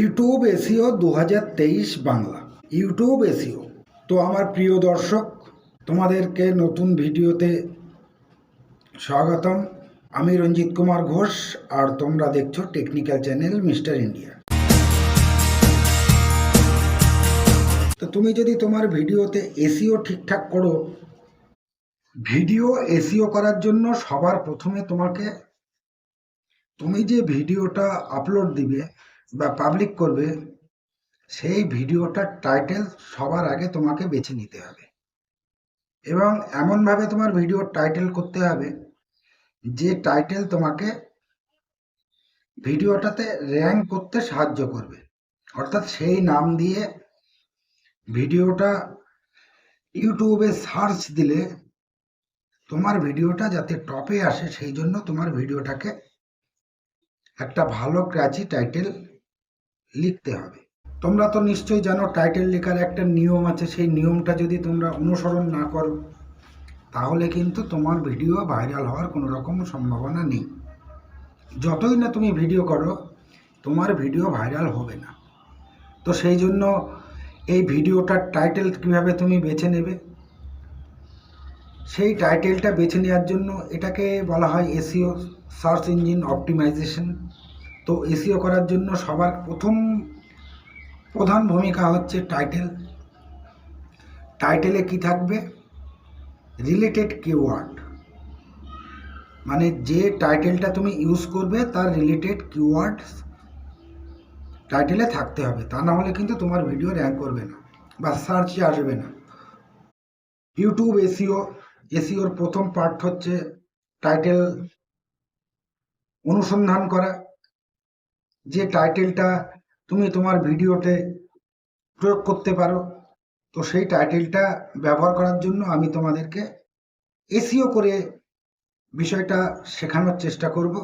YouTube SEO দু হাজার তেইশ বাংলা। YouTube SEO. তো আমার প্রিয় দর্শক, তোমাদেরকে নতুন ভিডিওতে স্বাগতম। আমি রঞ্জিত কুমার ঘোষ, আর তোমরা দেখছ টেকনিক্যাল চ্যানেল মিস্টার ইন্ডিয়া। তো তুমি যদি তোমার ভিডিওতে এসিও ঠিকঠাক করো, ভিডিও এসিও করার জন্য সবার প্রথমে তোমাকে, তুমি যে ভিডিওটা আপলোড দিবে বা পাবলিক করবে, সেই ভিডিওটার টাইটেল সবার আগে তোমাকে বেছে নিতে হবে। এবং এমনভাবে তোমার ভিডিওর টাইটেল করতে হবে, যে টাইটেল তোমাকে ভিডিওটাতে র্যাঙ্ক করতে সাহায্য করবে। অর্থাৎ সেই নাম দিয়ে ভিডিওটা ইউটিউবে সার্চ দিলে তোমার ভিডিওটা যাতে টপে আসে, সেই জন্য তোমার ভিডিওটাকে একটা ভালো ক্র্যাচি টাইটেল লিখতে হবে। তোমরা তো নিশ্চয়ই জানো টাইটেল লেখার একটা নিয়ম আছে, সেই নিয়মটা যদি তোমরা অনুসরণ না করো, তাহলে কিন্তু তোমার ভিডিও ভাইরাল হওয়ার কোনো রকম সম্ভাবনা নেই। যতই না তুমি ভিডিও করো, তোমার ভিডিও ভাইরাল হবে না। তো সেই জন্য এই ভিডিওটার টাইটেল কীভাবে তুমি বেছে নেবে? সেই টাইটেলটা বেছে নেওয়ার জন্য এটাকে বলা হয় এসিও সার্চ ইঞ্জিন অপটিমাইজেশন তো এসিও করার জন্য সবার প্রথম প্রধান ভূমিকা হচ্ছে টাইটেল টাইটেলে কি থাকবে? রিলেটেড কিওয়ার্ড মানে যে টাইটেলটা তুমি ইউজ করবে, তার রিলেটেড কিওয়ার্ড টাইটেলে থাকতে হবে। তা না হলে কিন্তু তোমার ভিডিও র্যাঙ্ক করবে না বা সার্চে আসবে না। ইউটিউব এসিও, এসিওর প্রথম পার্ট হচ্ছে টাইটেল অনুসন্ধান করা। যে টাইটেলটা তুমি তোমার ভিডিওতে প্রয়োগ করতে পারো, তো সেই টাইটেলটা ব্যবহার করার জন্য আমি তোমাদেরকে এসিও করে বিষয়টা শেখানোর চেষ্টা করব।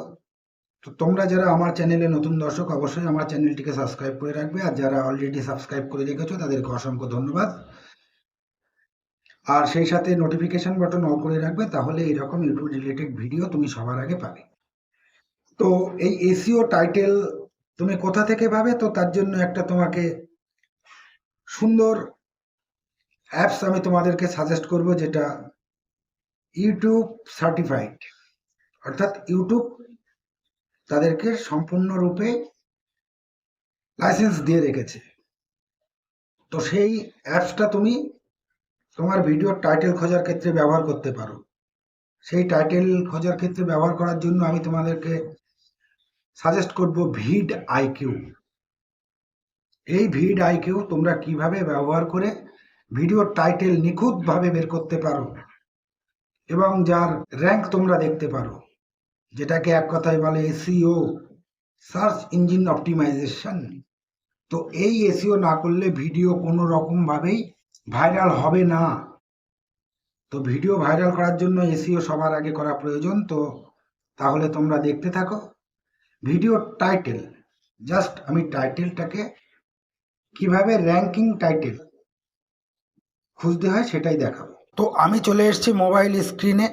তো তোমরা যারা আমার চ্যানেলে নতুন দর্শক, অবশ্যই আমার চ্যানেলটিকে সাবস্ক্রাইব করে রাখবে। আর যারা অলরেডি সাবস্ক্রাইব করে রেখেছো, তাদেরকে অসংখ্য ধন্যবাদ। আর সেই সাথে নোটিফিকেশন বাটন অন করে রাখবে, তাহলে এরকম ইউটিউব রিলেটেড ভিডিও তুমি সবার আগে পাবে। তো এই এসিও টাইটেল তুমি কোথা থেকে পাবে? তো তার জন্য একটা তোমাকে সুন্দর অ্যাপস আমি তোমাদেরকে সাজেস্ট করব, যেটা ইউটিউব সার্টিফাইড অর্থাৎ ইউটিউব তাদেরকে সম্পূর্ণরূপে লাইসেন্স দিয়ে রেখেছে। তো সেই অ্যাপসটা তুমি তোমার ভিডিওর টাইটেল খোঁজার ক্ষেত্রে ব্যবহার করতে পারো। সেই টাইটেল খোঁজার ক্ষেত্রে ব্যবহার করার জন্য আমি তোমাদেরকে সাজেস্ট করব ভিড আইকিউ এই ভিড আইকিউ তোমরা কীভাবে ব্যবহার করে ভিডিওর টাইটেল নিখুঁতভাবে বের করতে পারো এবং যার র্যাঙ্ক তোমরা দেখতে পারো, যেটাকে এক কথায় বলে এসিও সার্চ ইঞ্জিন অপটিমাইজেশন। তো এই এসিও না করলে ভিডিও কোনো রকমভাবেই ভাইরাল হবে না। তো ভিডিও ভাইরাল করার জন্য এসিও সবার আগে করা প্রয়োজন। তো তাহলে তোমরা দেখতে থাকো। Video title. জাস্ট আমি টাইটেলটাকে কীভাবে র্যাঙ্কিং টাইটেল খুঁজতে হয় সেটাই দেখাবো। তো আমি চলে এসেছি মোবাইল স্ক্রিনে।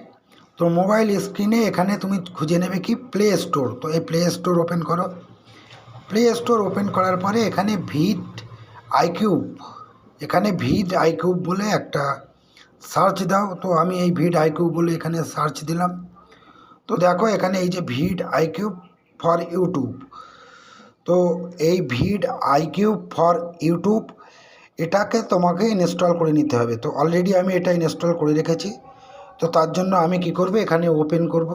তো মোবাইল স্ক্রিনে এখানে তুমি খুঁজে নেবে কি? প্লে স্টোর তো এই প্লে স্টোর ওপেন করো। প্লে স্টোর ওপেন করার পরে এখানে ভিড আইকিউব এখানে ভিড আইকিউব বলে একটা সার্চ দাও। তো আমি এই ভিড আইকিউব বলে এখানে সার্চ দিলাম। তো দেখো এখানে এই যে ভিড আইকিউব ফর ইউটিউব তো এই vid I iCube for YouTube এটাকে তোমাকে ইনস্টল করে নিতে হবে। তো অলরেডি আমি এটা ইনস্টল করে রেখেছি। তো তার জন্য আমি কি করব? এখানে ওপেন করব।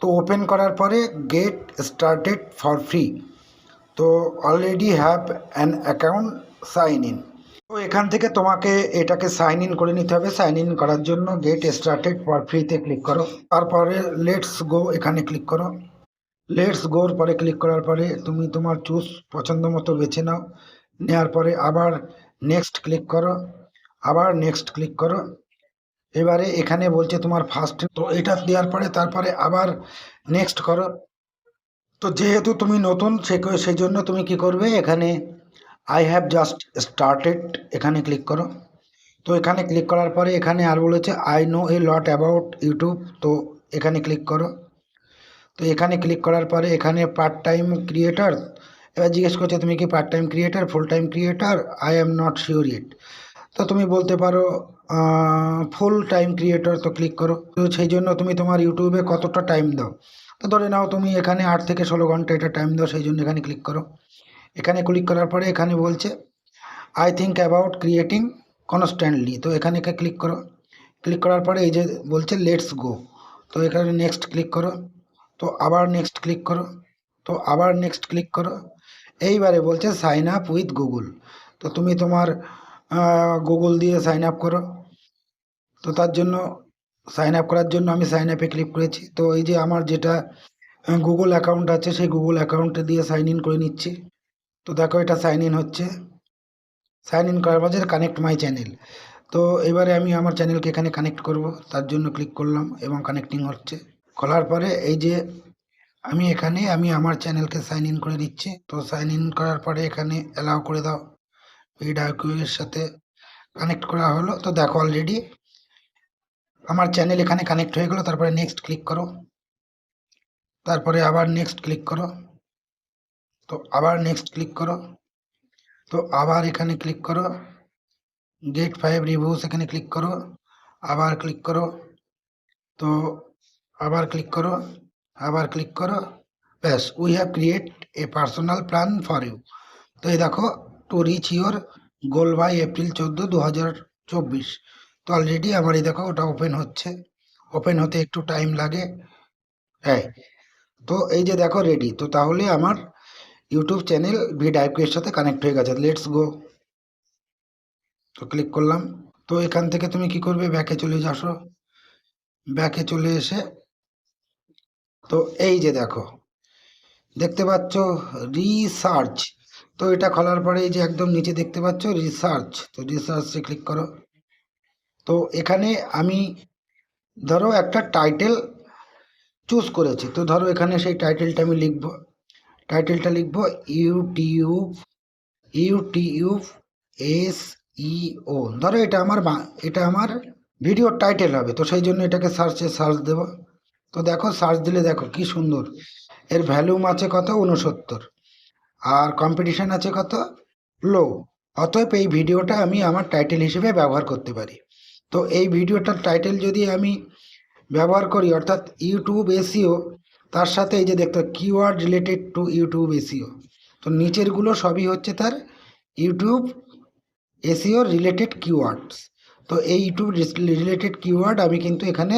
তো ওপেন করার পরে গেট স্টার্টেড ফর ফ্রি তো already have an account sign in তো এখান থেকে তোমাকে এটাকে সাইন ইন করে নিতে হবে। সাইন ইন করার জন্য গেট স্টার্টেড ফর ফ্রিতে ক্লিক করো। তারপরে লেটস গো এখানে ক্লিক করো। লেটস গোর পরে ক্লিক করার পরে তুমি তোমার চুজ পছন্দ মতো বেছে নাও। নেওয়ার পরে আবার নেক্সট ক্লিক করো, আবার নেক্সট ক্লিক করো। এবারে এখানে বলছে তোমার ফার্স্ট তো এটা দেওয়ার পরে তারপরে আবার নেক্সট করো। তো যেহেতু তুমি নতুন, সে সেই জন্য তুমি কি করবে, এখানে আই হ্যাভ জাস্ট স্টার্টেড এখানে ক্লিক করো। তো এখানে ক্লিক করার পরে এখানে আর বলেছে I know a lot about YouTube তো এখানে ক্লিক করো। তো এখানে ক্লিক করার পরে এখানে পার্ট টাইম ক্রিয়েটার এবার জিজ্ঞেস করছে, তুমি কি part time creator full time creator I am not sure it তো তুমি বলতে পারো ফুল টাইম ক্রিয়েটর তো ক্লিক করো। তো সেই জন্য তুমি তোমার ইউটিউবে কতটা টাইম দাও? তো ধরে নাও তুমি এখানে আট থেকে ষোলো ঘণ্টা এটা টাইম দাও, সেই জন্য এখানে ক্লিক করো। এখানে ক্লিক করার পরে এখানে বলছে I think about creating constantly তো এখানে ক্লিক করো। ক্লিক করার পরে এই যে বলছে লেটস গো তো এখানে নেক্সট ক্লিক করো। তো আবার নেক্সট ক্লিক করো। তো আবার নেক্সট ক্লিক করো। এইবারে বলছে সাইন আপ উইথ গুগল তো তুমি তোমার গুগল দিয়ে সাইন আপ করো। তো তার জন্য সাইন আপ করার জন্য আমি সাইন আপে ক্লিক করেছি। তো এই যে আমার যেটা গুগল অ্যাকাউন্ট আছে, সেই গুগল অ্যাকাউন্টে দিয়ে সাইন ইন করে নিচ্ছি। তো দেখো এটা সাইন ইন হচ্ছে। সাইন ইন করার পর কানেক্ট মাই চ্যানেল তো এবারে আমি আমার চ্যানেলকে এখানে কানেক্ট করব। তার জন্য ক্লিক করলাম এবং কানেক্টিং হচ্ছে। খোলার পরে এই যে আমি এখানে, আমি আমার চ্যানেলকে সাইন ইন করে দিচ্ছি। তো সাইন ইন করার পরে এখানে অ্যালাউ করে দাও। এর সাথে কানেক্ট করা হলো। তো দেখো অলরেডি আমার চ্যানেল এখানে কানেক্ট হয়ে গেলো। তারপরে নেক্সট ক্লিক করো। তারপরে আবার নেক্সট ক্লিক করো। তো আবার নেক্সট ক্লিক করো। তো আবার এখানে ক্লিক করো। গেট ফাইভ রিভিউস এখানে ক্লিক করো। আবার ক্লিক করো। তো আবার ক্লিক করো, আবার ক্লিক করো, ব্যাস we have create a personal plan for you তো এই দেখো to reach your goal by April চোদ্দ দু হাজার চব্বিশ। তো অলরেডি আমার এই দেখো, ওটা ওপেন হচ্ছে। ওপেন হতে একটু টাইম লাগে। হ্যাঁ তো এই যে দেখো রেডি তো তাহলে আমার ইউটিউব চ্যানেল ভি ডাইভের সাথে কানেক্ট হয়ে গেছে। লেটস গো তো ক্লিক করলাম। তো এখান থেকে তুমি কি করবে? ব্যাকে চলে যাসো। ব্যাকে চলে এসে তো এই যে দেখো, দেখতে পাচ্ছ রিসার্চ তো এটা খোলার পরে এই যে একদম নিচে দেখতে পাচ্ছ রিসার্চ তো রিসার্চে ক্লিক করো। তো এখানে আমি ধরো একটা টাইটেল চুজ করেছি। তো ধরো এখানে সেই টাইটেলটা আমি লিখব। টাইটেলটা লিখব ইউটিউব ইউটিউব এস ইও ধরো এটা আমার এটা আমার ভিডিওর টাইটেল হবে। তো সেই জন্য এটাকে সার্চে সার্চ দেব। তো দেখো সার্চ দিলে দেখো, কি সুন্দর। এর ভ্যালুম আছে কত? উনসত্তর আর কম্পিটিশান আছে কত? লো অতএব এই ভিডিওটা আমি আমার টাইটেল হিসেবে ব্যবহার করতে পারি। তো এই ভিডিওটার টাইটেল যদি আমি ব্যবহার করি, অর্থাৎ ইউটিউব এসিও তার সাথে এই যে দেখতে keyword related to YouTube SEO তো নিচেরগুলো সবই হচ্ছে তার ইউটিউব এসিও রিলেটেড কিওয়ার্ডস তো এই ইউটিউব রিলেটেড কিওয়ার্ড আমি কিন্তু এখানে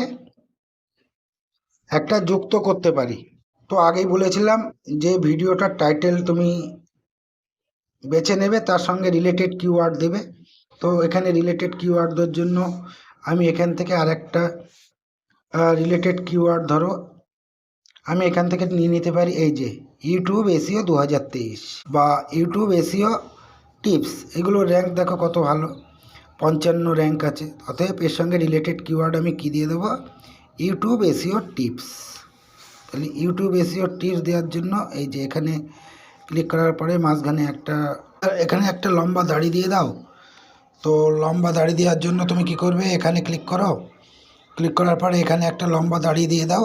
একটা যুক্ত করতে পারি। তো আগেই বলেছিলাম যে ভিডিওটার টাইটেল তুমি বেছে নেবে, তার সঙ্গে রিলেটেড কিওয়ার্ড দেবে। তো এখানে রিলেটেড কিওয়ার্ডদের জন্য আমি এখান থেকে আরেকটা রিলেটেড কিওয়ার্ড ধরো। আমি এখান থেকে নিয়ে নিতে পারি এই যে ইউটিউব এসিও দু হাজার তেইশ বা ইউটিউব এসিও টিপস এগুলো র্যাঙ্ক দেখো কত ভালো। পঞ্চান্ন র্যাঙ্ক আছে। অতএব এর সঙ্গে রিলেটেড কিওয়ার্ড আমি কী দিয়ে দেবো? YouTube SEO tips. তাহলে ইউটিউব এসিও টিপস দেওয়ার জন্য এই যে এখানে ক্লিক করার পরে মাঝখানে একটা, এখানে একটা লম্বা দাড়ি দিয়ে দাও। তো লম্বা দাড়ি দেওয়ার জন্য তুমি কি করবে? এখানে ক্লিক করো। ক্লিক করার পরে এখানে একটা লম্বা দাড়ি দিয়ে দাও।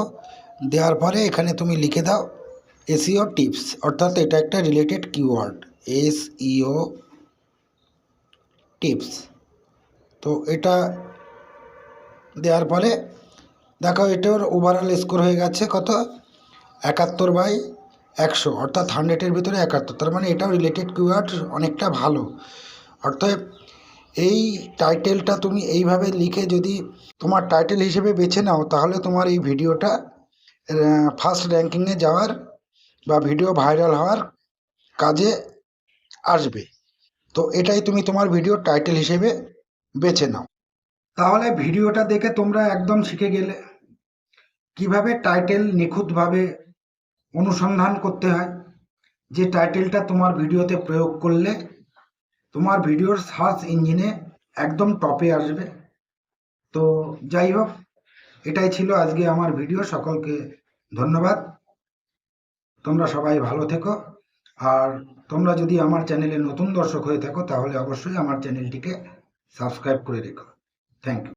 দেওয়ার পরে এখানে তুমি লিখে দাও এসিও টিপস। অর্থাৎ এটা একটা related keyword SEO tips. তো এটা দেওয়ার পরে দেখো, এটার ওভারঅল স্কোর হয়ে গেছে কত? একাত্তর বাই একশো, অর্থাৎ হান্ড্রেডের ভিতরে একাত্তর। তার মানে এটাও রিলেটেড কিওয়ার্ড অনেকটা ভালো। অর্থাৎ এই টাইটেলটা তুমি এইভাবে লিখে যদি তোমার টাইটেল হিসেবে বেছে নাও, তাহলে তোমার এই ভিডিওটা ফার্স্ট র্যাঙ্কিংয়ে যাওয়ার বা ভিডিও ভাইরাল হওয়ার কাজে আসবে। তো এটাই তুমি তোমার ভিডিও টাইটেল হিসেবে বেছে নাও। তাহলে ভিডিওটা দেখে তোমরা একদম শিখে গেলে। কীভাবে টাইটেল নিখুঁতভাবে অনুসন্ধান করতে হয়, যে টাইটেলটা তোমার ভিডিওতে প্রয়োগ করলে তোমার ভিডিওর সার্চ ইঞ্জিনে একদম টপে আসবে। তো যাই হোক, এটাই ছিল আজকে আমার ভিডিও। সকলকে ধন্যবাদ। তোমরা সবাই ভালো থেকো। আর তোমরা যদি আমার চ্যানেলে নতুন দর্শক হয়ে থাকো, তাহলে অবশ্যই আমার চ্যানেলটিকে সাবস্ক্রাইব করে রেখো। Thank you